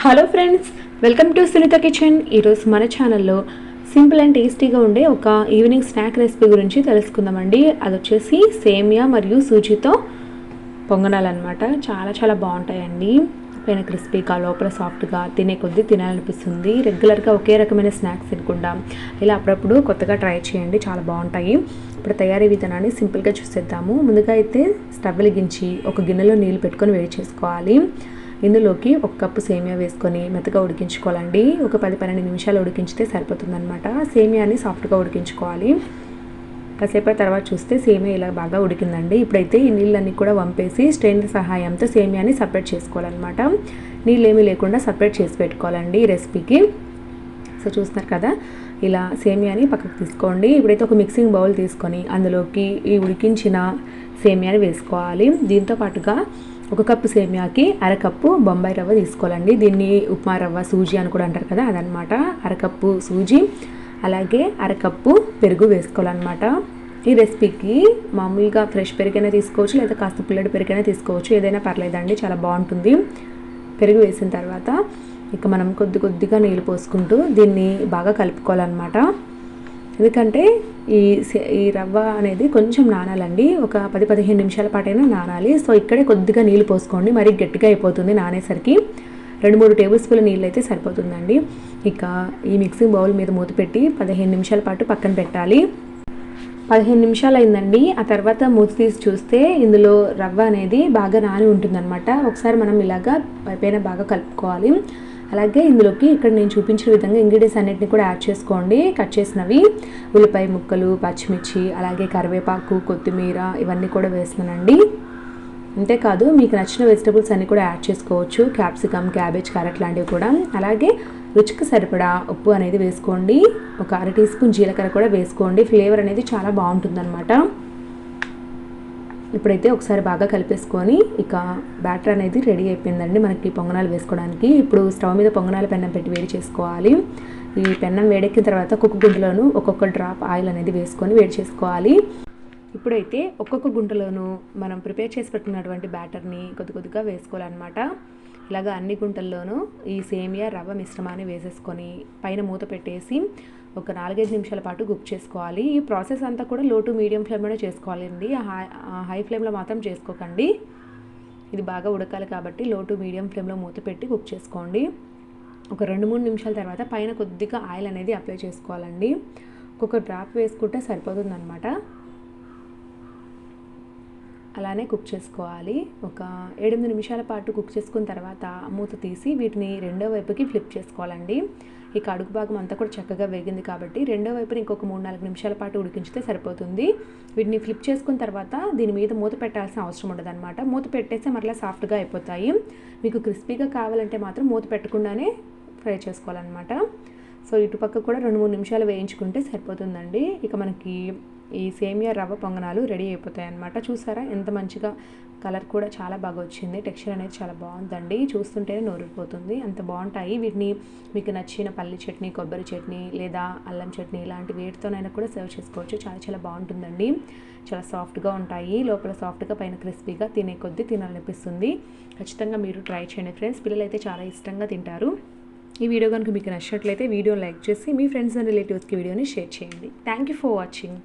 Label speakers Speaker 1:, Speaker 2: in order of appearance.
Speaker 1: Hello friends welcome to Sunitha kitchen ఈరోజు మన ఛానల్లో సింపుల్ అండ్ టేస్టీగా ఉండే ఒక ఈవినింగ్ స్నాక్ రెసిపీ గురించి తెలుసుకుందామండి. అది వచ్చేసి సేమియా మరియు సూజీతో పొంగనాలన్నమాట. చాలా చాలా బాగుంటాయండి. పైన క్రిస్పీగా లోపల సాఫ్ట్గా తినే కొద్దీ తినాలనిపిస్తుంది. రెగ్యులర్గా ఒకే రకమైన స్నాక్స్ తినకుండా ఇలా అప్పుడప్పుడు కొత్తగా ట్రై చేయండి. చాలా బాగుంటాయి. ఇప్పుడు తయారీ విధానాన్ని సింపుల్గా చూసేద్దాము. ముందుగా అయితే స్టవ్ వెలిగించి ఒక గిన్నెలో నీళ్ళు పెట్టుకొని వేడి చేసుకోవాలి. ఇందులోకి ఒక కప్పు సేమియా వేసుకొని మెత్తగా ఉడికించుకోవాలండి. ఒక పది పన్నెండు నిమిషాలు ఉడికించితే సరిపోతుందనమాట సేమియాని సాఫ్ట్గా ఉడికించుకోవాలి. కాసేపటి తర్వాత చూస్తే సేమియా ఇలా బాగా ఉడికిందండి. ఇప్పుడైతే ఈ నీళ్ళన్నీ కూడా వంపేసి స్ట్రెయిన్ సహాయంతో సేమియాని సపరేట్ చేసుకోవాలన్నమాట. నీళ్ళు ఏమీ లేకుండా సపరేట్ చేసి పెట్టుకోవాలండి ఈ రెసిపీకి. సో చూస్తున్నారు కదా ఇలా సేమియాని పక్కకు తీసుకోండి. ఇప్పుడైతే ఒక మిక్సింగ్ బౌల్ తీసుకొని అందులోకి ఈ ఉడికించిన సేమియాని వేసుకోవాలి. దీంతో పాటుగా ఒక కప్పు సేమియాకి అరకప్పు బొంబాయి రవ్వ తీసుకోవాలండి. దీన్ని ఉప్మా రవ్వ సూజీ అని కూడా అంటారు కదా అదనమాట అరకప్పు సూజీ అలాగే అరకప్పు పెరుగు వేసుకోవాలన్నమాట. ఈ రెసిపీకి మామూలుగా ఫ్రెష్ పెరుగైనా తీసుకోవచ్చు లేదా కాస్త పుల్లడి పెరుగైనా తీసుకోవచ్చు. ఏదైనా పర్లేదండి చాలా బాగుంటుంది. పెరుగు వేసిన తర్వాత ఇక మనం కొద్ది కొద్దిగా నీళ్ళు పోసుకుంటూ దీన్ని బాగా కలుపుకోవాలన్నమాట. ఎందుకంటే ఈ ఈ రవ్వ అనేది కొంచెం నానాలండి. ఒక పది పదిహేను నిమిషాల పాటైనా నానాలి. సో ఇక్కడే కొద్దిగా నీళ్ళు పోసుకోండి. మరీ గట్టిగా అయిపోతుంది నానేసరికి. రెండు మూడు టేబుల్ స్పూన్ల నీళ్ళు అయితే సరిపోతుందండి. ఇక ఈ మిక్సింగ్ బౌల్ మీద మూత పెట్టి పదిహేను నిమిషాల పాటు పక్కన పెట్టాలి. పదిహేను నిమిషాలు అయిందండి ఆ తర్వాత మూత తీసి చూస్తే ఇందులో రవ్వ అనేది బాగా నాని ఉంటుందన్నమాట. ఒకసారి మనం ఇలాగా పైన బాగా కలుపుకోవాలి. అలాగే ఇందులోకి ఇక్కడ నేను చూపించిన విధంగా ఇంగ్రీడియంట్స్ అన్నిటిని కూడా యాడ్ చేసుకోండి. కట్ చేసినవి ఉల్లిపాయ ముక్కలు పచ్చిమిర్చి అలాగే కరివేపాకు కొత్తిమీర ఇవన్నీ కూడా వేస్తున్నానండి. అంతేకాదు మీకు నచ్చిన వెజిటబుల్స్ అన్నీ కూడా యాడ్ చేసుకోవచ్చు. క్యాప్సికమ్ క్యాబేజ్ క్యారెట్ లాంటివి కూడా. అలాగే రుచికి సరిపడా ఉప్పు అనేది వేసుకోండి. ఒక అర టీ స్పూన్ జీలకర్ర కూడా వేసుకోండి. ఫ్లేవర్ అనేది చాలా బాగుంటుందన్నమాట. ఇప్పుడైతే ఒకసారి బాగా కలిపేసుకొని ఇక బ్యాటర్ అనేది రెడీ అయిపోయిందండి మనకి పొంగనాలు వేసుకోవడానికి. ఇప్పుడు స్టవ్ మీద పొంగనాల పెన్నం పెట్టి వేడి చేసుకోవాలి. ఈ పెన్నం వేడెక్కిన తర్వాత ఒక్కొక్క గుంటలోనూ ఒక్కొక్క డ్రాప్ ఆయిల్ అనేది వేసుకొని వేడి చేసుకోవాలి. ఇప్పుడైతే ఒక్కొక్క గుంటలోనూ మనం ప్రిపేర్ చేసి పెట్టుకున్నటువంటి బ్యాటర్ని కొద్ది కొద్దిగా వేసుకోవాలన్నమాట. ఇలాగ అన్ని గుంటల్లోనూ ఈ సేమియా రవ్వ మిశ్రమాన్ని వేసేసుకొని పైన మూత పెట్టేసి ఒక నాలుగైదు నిమిషాల పాటు కుక్ చేసుకోవాలి. ఈ ప్రాసెస్ అంతా కూడా లో టు మీడియం ఫ్లేమ్లోనే చేసుకోవాలండి. హై హై ఫ్లేమ్లో మాత్రం చేసుకోకండి. ఇది బాగా ఉడకాలి కాబట్టి లో టు మీడియం ఫ్లేమ్లో మూత పెట్టి కుక్ చేసుకోండి. ఒక రెండు మూడు నిమిషాల తర్వాత పైన కొద్దిగా ఆయిల్ అనేది అప్లై చేసుకోవాలండి. ఒక్కొక్క డ్రాప్ వేసుకుంటే సరిపోతుందన్నమాట. అలానే కుక్ చేసుకోవాలి. ఒక ఎనిమిది నిమిషాల పాటు కుక్ చేసుకున్న తర్వాత మూత తీసి వీటిని రెండో వైపుకి ఫ్లిప్ చేసుకోవాలండి. ఇక అడుగు భాగం అంతా కూడా చక్కగా వేగింది కాబట్టి రెండో వైపున ఇంకొక మూడు నాలుగు నిమిషాల పాటు ఉడికించితే సరిపోతుంది. వీటిని ఫ్లిప్ చేసుకున్న తర్వాత దీని మీద మూత పెట్టాల్సిన అవసరం ఉండదన్నమాట. మూత పెట్టేస్తే మరలా సాఫ్ట్గా అయిపోతాయి. మీకు క్రిస్పీగా కావాలంటే మాత్రం మూత పెట్టకుండానే ఫ్రై చేసుకోవాలన్నమాట. సో ఇటుపక్క కూడా రెండు మూడు నిమిషాలు వేయించుకుంటే సరిపోతుందండి. ఇక మనకి ఈ సేమియా రవ్వ పొంగనాలు రెడీ అయిపోతాయి అన్నమాట. చూసారా? ఎంత మంచిగా కలర్ కూడా చాలా బాగా వచ్చింది. టెక్స్చర్ అనేది చాలా బాగుందండి. చూస్తుంటేనే నోరిపోతుంది. అంత బాగుంటాయి. వీటిని మీకు నచ్చిన పల్లి చట్నీ కొబ్బరి చట్నీ లేదా అల్లం చట్నీ ఇలాంటి వేటితోనైనా కూడా సర్వ్ చేసుకోవచ్చు. చాలా చాలా బాగుంటుందండి. చాలా సాఫ్ట్గా ఉంటాయి. లోపల సాఫ్ట్గా పైన క్రిస్పీగా తినే కొద్దీ తినాలనిపిస్తుంది. ఖచ్చితంగా మీరు ట్రై చేయండి ఫ్రెండ్స్. పిల్లలు అయితే చాలా ఇష్టంగా తింటారు. ఈ వీడియో కనుక మీకు నచ్చినట్లయితే వీడియో లైక్ చేసి మీ ఫ్రెండ్స్ అండ్ రిలేటివ్స్కి వీడియోని షేర్ చేయండి. Thank you for watching